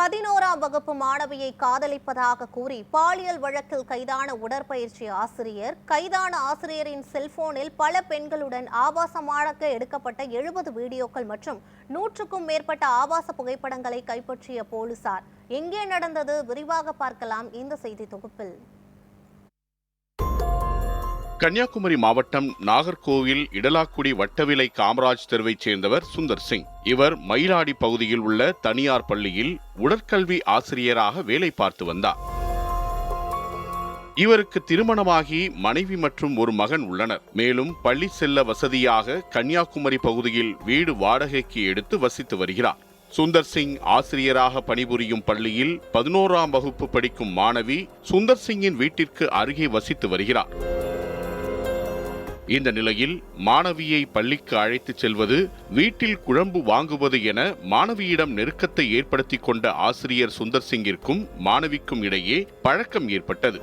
பதினோராம் வகுப்பு மாணவியை காதலிப்பதாக கூறி பாலியல் வழக்கில் கைதான உடற்பயிற்சி ஆசிரியர். கைதான ஆசிரியரின் செல்போனில் பல பெண்களுடன் ஆபாசமாக எடுக்கப்பட்ட எழுபது வீடியோக்கள் மற்றும் நூற்றுக்கும் மேற்பட்ட ஆபாச புகைப்படங்களை கைப்பற்றிய போலீசார். எங்கே நடந்தது? விரிவாக பார்க்கலாம் இந்த செய்தி தொகுப்பில். கன்னியாகுமரி மாவட்டம் நாகர்கோவில் இடலாக்குடி வட்டவிலை காமராஜ் தெருவைச் சேர்ந்தவர் சுந்தர் சிங். இவர் மயிலாடி பகுதியில் உள்ள தனியார் பள்ளியில் உடற்கல்வி ஆசிரியராக வேலை பார்த்து வந்தார். இவருக்கு திருமணமாகி மனைவி மற்றும் ஒரு மகன் உள்ளனர். மேலும் பள்ளி செல்ல வசதியாக கன்னியாகுமரி பகுதியில் வீடு வாடகைக்கு எடுத்து வசித்து வருகிறார். சுந்தர் சிங் ஆசிரியராக பணிபுரியும் பள்ளியில் பதினோராம் வகுப்பு படிக்கும் மாணவி சுந்தர் சிங்கின் வீட்டிற்கு அருகே வசித்து வருகிறார். இந்த நிலையில் மாணவியை பள்ளிக்கு அழைத்துச் செல்வது வீட்டில் குழம்பு வாங்குவது என மாணவியிடம் நெருக்கத்தை ஏற்படுத்திக் கொண்ட ஆசிரியர் சுந்தர் சிங்கிற்கும் மாணவிக்கும் இடையே பழக்கம் ஏற்பட்டது.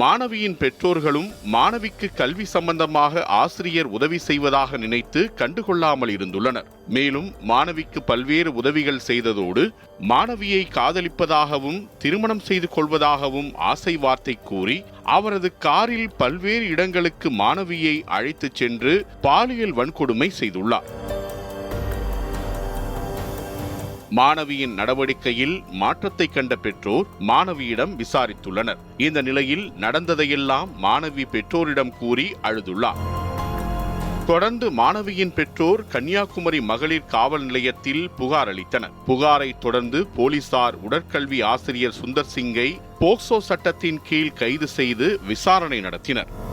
மாணவியின் பெற்றோர்களும் மாணவிக்கு கல்வி சம்பந்தமாக ஆசிரியர் உதவி செய்வதாக நினைத்து கண்டுகொள்ளாமல் இருந்துள்ளனர். மேலும் மாணவிக்கு பல்வேறு உதவிகள் செய்ததோடு மாணவியை காதலிப்பதாகவும் திருமணம் செய்து கொள்வதாகவும் ஆசை வார்த்தை கூறி அவரது காரில் பல்வேறு இடங்களுக்கு மாணவியை அழைத்துச் சென்று பாலியல் வன்கொடுமை செய்துள்ளார். மாணவியின் நடவடிக்கையில் மாற்றத்தை கண்ட பெற்றோர் மாணவியிடம் விசாரித்துள்ளனர். இந்த நிலையில் நடந்ததையெல்லாம் மாணவி பெற்றோரிடம் கூறி அழுதுள்ளார். தொடர்ந்து மாணவியின் பெற்றோர் கன்னியாகுமரி மகளிர் காவல் நிலையத்தில் புகார் அளித்தனர். புகாரை தொடர்ந்து போலீசார் உடற்கல்வி ஆசிரியர் சுந்தர் சிங்கை போக்சோ சட்டத்தின் கீழ் கைது செய்து விசாரணை நடத்தினர்.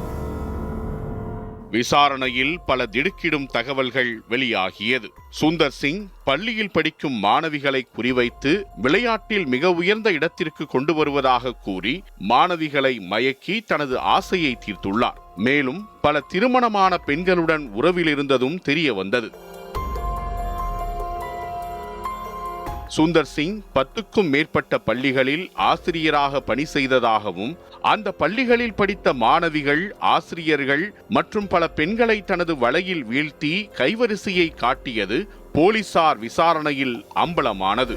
விசாரணையில் பல திடுக்கிடும் தகவல்கள் வெளியாகியது. சுந்தர் சிங் பள்ளியில் படிக்கும் மாணவிகளை குறிவைத்து விளையாட்டில் மிக உயர்ந்த இடத்திற்கு கொண்டு வருவதாக கூறி மாணவிகளை மயக்கி தனது ஆசையை தீர்த்துள்ளார். மேலும் பல திருமணமான பெண்களுடன் உறவில் இருந்ததும் தெரிய வந்தது. சுந்தர் சிங் பத்துக்கும் மேற்பட்ட பள்ளிகளில் ஆசிரியராக பணி செய்ததாகவும் அந்த பள்ளிகளில் படித்த மாணவிகள் ஆசிரியர்கள் மற்றும் பல பெண்களை தனது வலையில் வீழ்த்தி கைவரிசையை காட்டியது போலீசார் விசாரணையில் அம்பலமானது.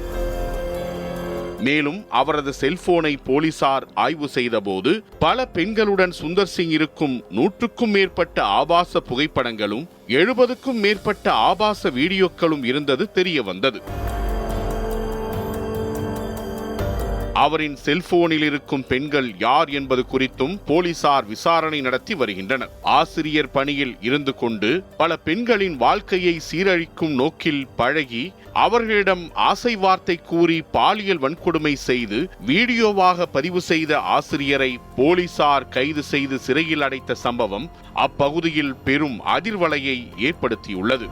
மேலும் அவரது செல்போனை போலீசார் ஆய்வு செய்தபோது பல பெண்களுடன் சுந்தர் சிங் இருக்கும் நூற்றுக்கும் மேற்பட்ட ஆபாச புகைப்படங்களும் எழுபதுக்கும் மேற்பட்ட ஆபாச வீடியோக்களும் இருந்தது தெரிய வந்தது அவரின் செல்போனில் இருக்கும் பெண்கள் யார் என்பது குறித்தும் போலீசார் விசாரணை நடத்தி வருகின்றனர். ஆசிரியர் பணியில் இருந்து கொண்டு பல பெண்களின் வாழ்க்கையை சீரழிக்கும் நோக்கில் பழகி அவர்களிடம் ஆசை வார்த்தை கூறி பாலியல் வன்கொடுமை செய்து வீடியோவாக பதிவு செய்த ஆசிரியரை போலீசார் கைது செய்து சிறையில் அடைத்த சம்பவம் அப்பகுதியில் பெரும் அதிர்வலையை ஏற்படுத்தியுள்ளது.